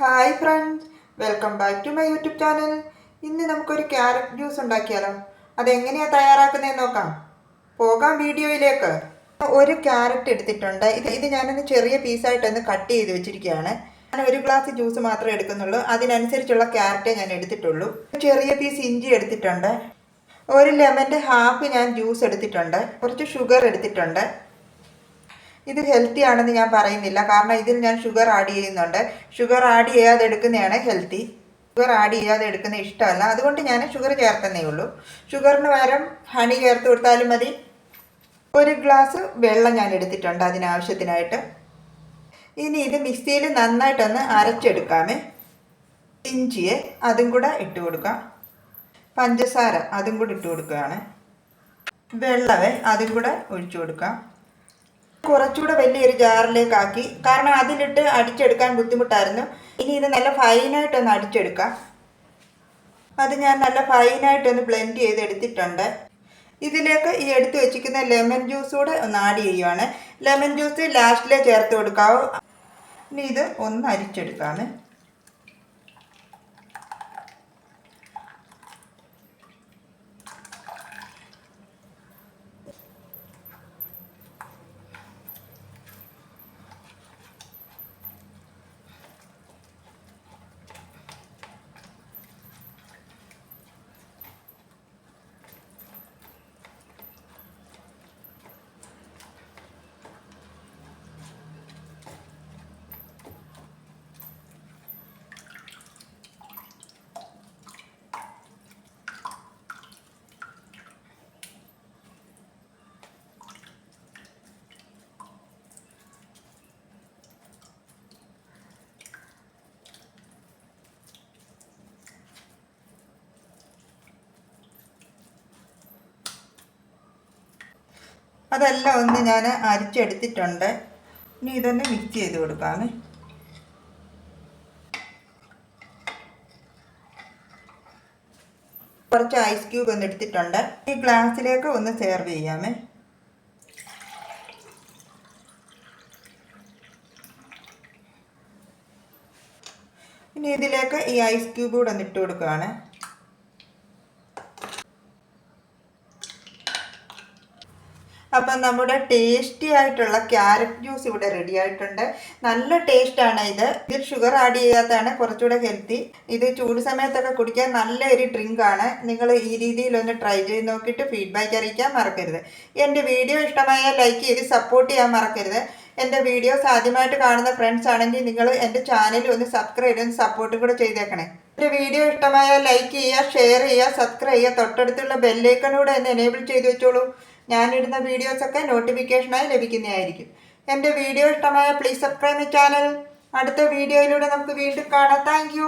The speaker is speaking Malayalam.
Hi friends welcome back to my YouTube channel ഇന്ന് നമുക്കൊരു ക്യാരറ്റ് ജ്യൂസ് ഉണ്ടാക്കിയാലോ? അതെങ്ങനെയാണ് തയ്യാറാക്കുന്നതെന്ന് നോക്കാം. പോകാം വീഡിയോയിലേക്ക്. ഒരു ക്യാരറ്റ് എടുത്തിട്ടുണ്ട്. ഇത് ഇത് ഞാനൊന്ന് ചെറിയ പീസായിട്ടൊന്ന് കട്ട് ചെയ്ത് വെച്ചിരിക്കുകയാണ്. ഞാൻ ഒരു ഗ്ലാസ് ജ്യൂസ് മാത്രമേ എടുക്കുന്നുള്ളൂ. അതിനനുസരിച്ചുള്ള ക്യാരറ്റേ ഞാൻ എടുത്തിട്ടുള്ളൂ. ചെറിയ പീസ് ഇഞ്ചി എടുത്തിട്ടുണ്ട്. ഒരു ലെമന്റെ ഹാഫ് ഞാൻ ജ്യൂസ് എടുത്തിട്ടുണ്ട്. കുറച്ച് ഷുഗർ എടുത്തിട്ടുണ്ട്. ഇത് ഹെൽത്തി ആണെന്ന് ഞാൻ പറയുന്നില്ല. കാരണം ഇതിൽ ഞാൻ ഷുഗർ ആഡ് ചെയ്യുന്നുണ്ട്. ഷുഗർ ആഡ് ചെയ്യാതെ എടുക്കുന്നതാണ് ഹെൽത്തി ഷുഗർ ആഡ് ചെയ്യാതെ എടുക്കുന്ന ഇഷ്ടമല്ല. അതുകൊണ്ട് ഞാൻ ഷുഗർ ചേർത്തന്നേ ഉള്ളൂ. ഷുഗറിന് പകരം ഹണി ചേർത്ത് കൊടുത്താലും മതി. ഒരു ഗ്ലാസ് വെള്ളം ഞാൻ എടുത്തിട്ടുണ്ട് അതിനാവശ്യത്തിനായിട്ട്. ഇനി ഇത് മിക്സിയിൽ നന്നായിട്ടൊന്ന് അരച്ചെടുക്കാമേ. ഇഞ്ചിയെ അതും കൂടെ ഇട്ട് കൊടുക്കാം. പഞ്ചസാര അതും കൂടെ ഇട്ട് കൊടുക്കുകയാണ്. വെള്ളവേ അതും കൂടെ ഒഴിച്ചു കൊടുക്കാം. കുറച്ചുകൂടെ വലിയൊരു ജാറിലേക്ക് ആക്കി. കാരണം അതിലിട്ട് അടിച്ചെടുക്കാൻ ബുദ്ധിമുട്ടായിരുന്നു. ഇനി ഇത് നല്ല ഫൈനായിട്ടൊന്ന് അടിച്ചെടുക്കാം. അത് ഞാൻ നല്ല ഫൈനായിട്ടൊന്ന് ബ്ലെൻഡ് ചെയ്ത് എടുത്തിട്ടുണ്ട് ഇതിലേക്ക് ഈ എടുത്തു വെച്ചിരിക്കുന്ന ലെമൺ ജ്യൂസ് കൂടെ ഒന്ന് ആഡ് ചെയ്യുവാണ്. ലെമൺ ജ്യൂസ് ലാസ്റ്റിലേ ചേർത്ത് കൊടുക്കാവൂ. ഇനി ഇത് ഒന്ന് അരിച്ചെടുക്കാമേ അതെല്ലാം ഒന്ന് ഞാൻ അരിച്ചെടുത്തിട്ടുണ്ട്. ഇനി ഇതൊന്ന് മിക്സ് ചെയ്ത് കൊടുക്കാമേ. കുറച്ച് ഐസ് ക്യൂബ് ഒന്ന് എടുത്തിട്ടുണ്ട്. ഈ ഗ്ലാസ്സിലേക്ക് ഒന്ന് സെർവ് ചെയ്യാമേ. ഇനി ഇതിലേക്ക് ഈ ഐസ് ക്യൂബ് കൂടെ ഒന്ന് ഇട്ട് കൊടുക്കുകയാണ്. അപ്പം നമ്മുടെ ടേസ്റ്റി ആയിട്ടുള്ള ക്യാരറ്റ് ജ്യൂസ് ഇവിടെ റെഡി ആയിട്ടുണ്ട്. നല്ല ടേസ്റ്റാണ് ഇത്. ഇതിൽ ഷുഗർ ആഡ് ചെയ്യാത്തതാണ് കുറച്ചുകൂടെ ഹെൽത്തി ഇത് ചൂട് സമയത്തൊക്കെ കുടിക്കാൻ നല്ല ഒരു ഡ്രിങ്ക് ആണ്. നിങ്ങൾ ഈ രീതിയിൽ ഒന്ന് ട്രൈ ചെയ്ത് നോക്കിയിട്ട് ഫീഡ്ബാക്ക് അറിയിക്കാൻ മറക്കരുത്. എന്റെ വീഡിയോ ഇഷ്ടമായാൽ ലൈക്ക് ചെയ്ത് സപ്പോർട്ട് ചെയ്യാൻ മറക്കരുത്. എന്റെ വീഡിയോസ് ആദ്യമായിട്ട് കാണുന്ന ഫ്രണ്ട്സ് ആണെങ്കിൽ നിങ്ങൾ എന്റെ ചാനൽ ഒന്ന് സബ്സ്ക്രൈബ് ചെയ്ത് സപ്പോർട്ട് കൂടെ ചെയ്തേക്കണേ. എന്റെ വീഡിയോ ഇഷ്ടമായാൽ ലൈക്ക് ചെയ്യുക ഷെയർ ചെയ്യുക സബ്സ്ക്രൈബ് ചെയ്യുക. തൊട്ടടുത്തുള്ള ബെല്ലേക്കണൂടെ ഒന്ന് എനേബിൾ ചെയ്ത് വെച്ചോളൂ. ഞാനിടുന്ന വീഡിയോസൊക്കെ നോട്ടിഫിക്കേഷനായി ലഭിക്കുന്നതായിരിക്കും. എന്റെ വീഡിയോ ഇഷ്ടമായ പ്ലീസ് സബ്സ്ക്രൈബ് ചാനൽ. അടുത്ത വീഡിയോയിലൂടെ നമുക്ക് വീണ്ടും കാണാം. താങ്ക്